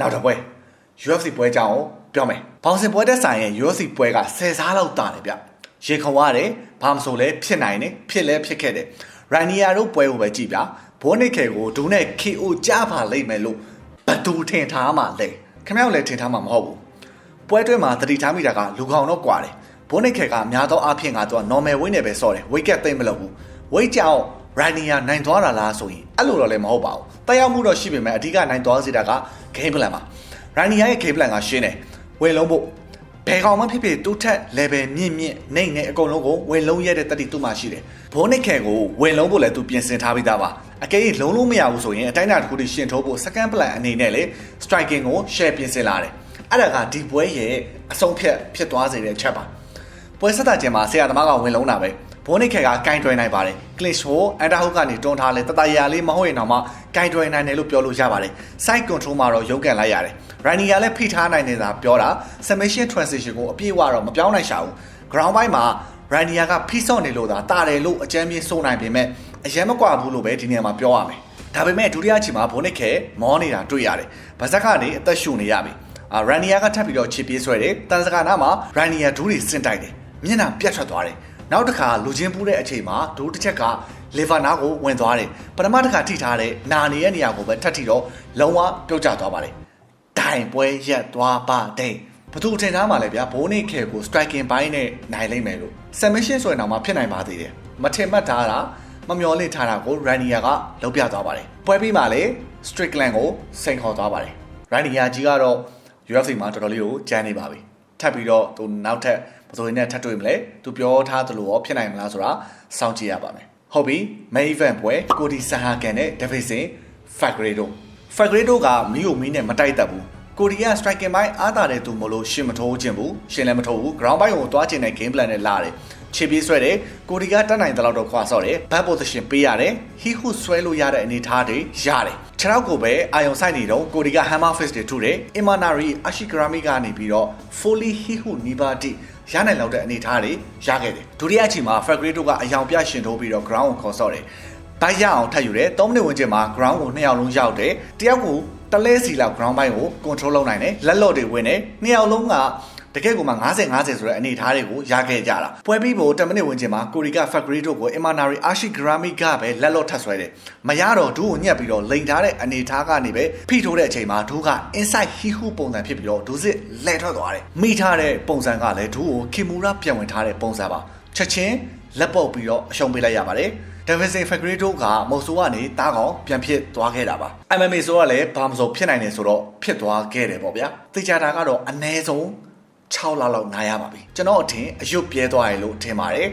နောက်တစ်ပွဲ UFC ပွဲကြောင်းကိုပြောမယ်ဘောင်စင်ပွဲတက်ဆိုင်ရဲ့ UFC ပွဲက10စားလောက်တာတယ်ဗျရေခွန်ရတယ်ဘာမဆိုလဲဖြစ်နိုင်တယ်ဖြစ်လဲဖြစ်ခဲ့တယ်ရန်နီယာတို့ပွဲကိုပဲကြည့်ဗျဘိုးနိခေကိုဒူးနဲ့ KO ကြားပါလိမ့်မယ်လို့ဘသူထင်ထားမှလဲခင်ဗျားတို့လည်းထင်ထားမှာမဟုတ်ဘူးပွဲတွင်းမှာတတိထားမိတာကလူကောင်တော့ကွာတယ်ဘိုးနိခေကအများသောအားဖြင့်ကသူက normal weight နဲ့ပဲဆော့တယ် weight cap သိမ့်မလုပ်ဘူး weight ကြောင့် ရန်နီယာနိုင်သွားတာလားဆိုရင်အဲ့လိုတော့လည်းမဟုတ်ပါဘူးတက်ရောက်မှုတော့ရှိပေမဲ့အဓိကနိုင်သွားစေတာက game plan ပါရန်နီယာရဲ့ game plan ကရှင်းတယ်ဝယ်လုံးဖို့ဘယ်ကောင်မှဖြစ်ဖြစ်တူးထက် level မြင့်မြင့်နှိမ့်နေအကုန်လုံးကိုဝယ်လုံးရတဲ့တတိသူ့မှာရှိတယ်ဘိုးနိခေကိုဝယ်လုံးဖို့လည်းသူပြင်ဆင်ထားပြီးသားပါအကယ်၍လုံးလုံးမရဘူးဆိုရင်အတိုင်းအတာတစ်ခုတည်းရှင်ထိုးဖို့ second plan အနေနဲ့လေ striking ကို share ပြင်ဆင်လာတယ်အဲ့ဒါကဒီပွဲရဲ့အဆုံးဖြတ်ဖြစ်သွားစေတဲ့ချက်ပါပွဲဆက်တာကျင်မှာဆရာသမားကဝင်လုံးတာပဲ ဘိုးနိခေကကင်တွယ်နိုင်ပါတယ် clinch ကိုအန်တာဟုတ်ကနေတွန်းထားလဲတတရာလေးမဟုတ်ရင်တော့မှကင်တွယ်နိုင်တယ်လို့ပြောလို့ရပါတယ် side control မှာတော့ရုပ်ကန်လိုက်ရတယ် Rani ကလည်းဖိထားနိုင်နေတာပြောတာ submission transition ကိုအပြည့်အဝတော့မပြောင်းနိုင်ရှာဘူး ground ဘိုင်းမှာ Rani ကဖိဆော့နေလို့သာတာတယ်လို့အကြမ်းပြင်းစိုးနိုင်ပေမဲ့အရင်မကွာဘူးလို့ပဲဒီနေရာမှာပြောရမယ်ဒါပေမဲ့ဒုတိယချိန်မှာဘိုးနိခေမောနေတာတွေ့ရတယ်ဗဇက်ကနေအသက်ရှူနေရပြီအာရန်နီယာကထပ်ပြီးတော့ချစ်ပြေးဆွဲတယ်တန်စကာနာမှာရန်နီယာဒူးတွေစင်တိုက်တယ်မျက်နှာပြတ်ထွက်သွားတယ် နောက်တစ်ခါလူချင်းပူးတဲ့အချိန်မှာဒိုးတစ်ချက်ကလေဗာနာကိုဝင်သွားတယ်ပထမတစ်ခါထိထားတဲ့နာနေရဲ့နေရာကိုပဲထပ်ထိတော့လုံးဝပြုတ်ကျသွားပါတယ်ဒိုင်ပွဲရက်သွားပါတဲ့ဘသူထင်သားမှာလဲဗျာဘိုးနေခဲကို striking ဘိုင်းနဲ့နိုင်လိမ့်မယ်လို့ submission ဆိုရင်တော့မှဖြစ်နိုင်ပါသေးတယ်မထင်မှတ်ထားတာမမျောလင့်ထားတာကို Rania ကလုံးပြသွားပါတယ်ပွဲပြီးမှလည်း Strickland ကိုစိန်ခေါ်သွားပါတယ် Rania ကြီးကတော့ UFC မှာတော်တော်လေးကိုကြမ်းနေပါပြီ ထပ်ပြီးတော့သူနောက်ထပ်ဘယ်သူနဲ့ထပ်တွေ့မလဲသူပြောထားသလိုရောဖြစ်နိုင်မလားဆိုတာစောင့်ကြည့်ရပါမယ်ဟုတ်ပြီ main event ပွဲကိုဒီဆာဟာကန်နဲ့ Davidson Fagredo Fagredo ကမီယိုမီနဲ့မတိုက်တတ်ဘူး ကိုရီးယား striking ဘိုင်းအားတာတဲ့သူမလို့ရှင်မထိုးခြင်းဘူးရှင်လည်းမထိုးဘူး ground ဘိုင်းကိုသွားခြင်းတဲ့ game plan နဲ့လာတယ်ခြေပြေးဆွဲတယ်ကိုရီးယားတက်နိုင်တဲ့လောက်တော့ခွာဆော့တယ် back position ပေးရတယ်ဟီဟုဆွဲလို့ရတဲ့အနေအထားတွေရတယ်ခြေထောက်ကိုပဲအာယုံဆိုင်နေတော့ကိုရီးယား hammer fist တွေထုတယ် imanari ashigrami ကနေပြီးတော့ fully ဟီဟုနီဘာတိရနိုင်လောက်တဲ့အနေအထားတွေရခဲ့တယ်ဒုတိယအချိန်မှာ Fagredo ကအယောင်ပြရှင်ထိုးပြီးတော့ ground ကိုခေါ်ဆော့တယ်ဘိုက်ရအောင်ထပ်ယူတယ်3မိနစ်ဝန်းကျင်မှာ ground ကိုနှစ်ယောက်လုံးရောက်တယ်တယောက်ကို တလဲစီလောက် ground ဘိုင်းကို control လုပ်နိုင်တယ်လက်လော့တွေဝင်တယ်နှစ်ယောက်လုံးကတကယ်ကိုမှ90 50ဆိုတဲ့အနေအထားတွေကိုရခဲ့ကြတာပွဲပြီးဖို့10မိနစ်ဝန်းကျင်မှာကိုရီက factory တို့ကို Imanari Ashigrami ကပဲလက်လော့ထပ်ဆွဲတယ်မရတော့ဒူးကိုညက်ပြီးတော့လိန်ထားတဲ့အနေအထားကနေပဲဖိထိုးတဲ့အချိန်မှာဒူးက inside hihu ပုံစံဖြစ်ပြီးတော့ဒူးစစ်လဲထွက်သွားတယ်မိထားတဲ့ပုံစံကလည်းဒူးကို Kimura ပြန်ဝင်ထားတဲ့ပုံစံပါချက်ချင်းလက်ပုတ်ပြီးတော့အရှုံးပေးလိုက်ရပါတယ် Davison Figueiredo ကမော်ဆိုကနေတားကောင်ပြန်ဖြစ်သွားခဲ့တာပါ MMA ဆိုတော့လည်းဘာမဆိုဖြစ်နိုင်တယ်ဆိုတော့ဖြစ်သွားခဲ့တယ်ပေါ့ဗျာသိကြတာကတော့အ ਨੇ ဆုံး6လလောက်နားရပါပြီကျွန်တော်အထင်အယုတ်ပြဲသွားရလို့ထင်ပါတယ်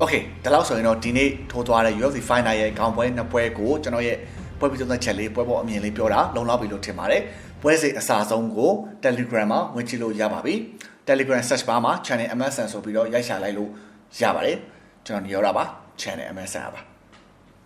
Okay ဒါလောက်ဆိုရင်တော့ဒီနေ့ထိုးသွားတဲ့ UFC Final ရဲ့ခေါင်းပွဲနှစ်ပွဲကိုကျွန်တော်ရဲ့ပွဲပြီးသုံးသပ်ချက်လေးပွဲပေါ်အမြင်လေးပြောတာလုံလောက်ပြီလို့ထင်ပါတယ်ပွဲစဉ်အစားဆုံးကို Telegram မှာဝင်ကြည့်လို့ရပါပြီ Telegram search bar မှာ channel MSN ဆိုပြီးတော့ရိုက်ရှာလိုက်လို့ရပါတယ်ကျွန်တော်ညောတာပါ channel MSN ပါ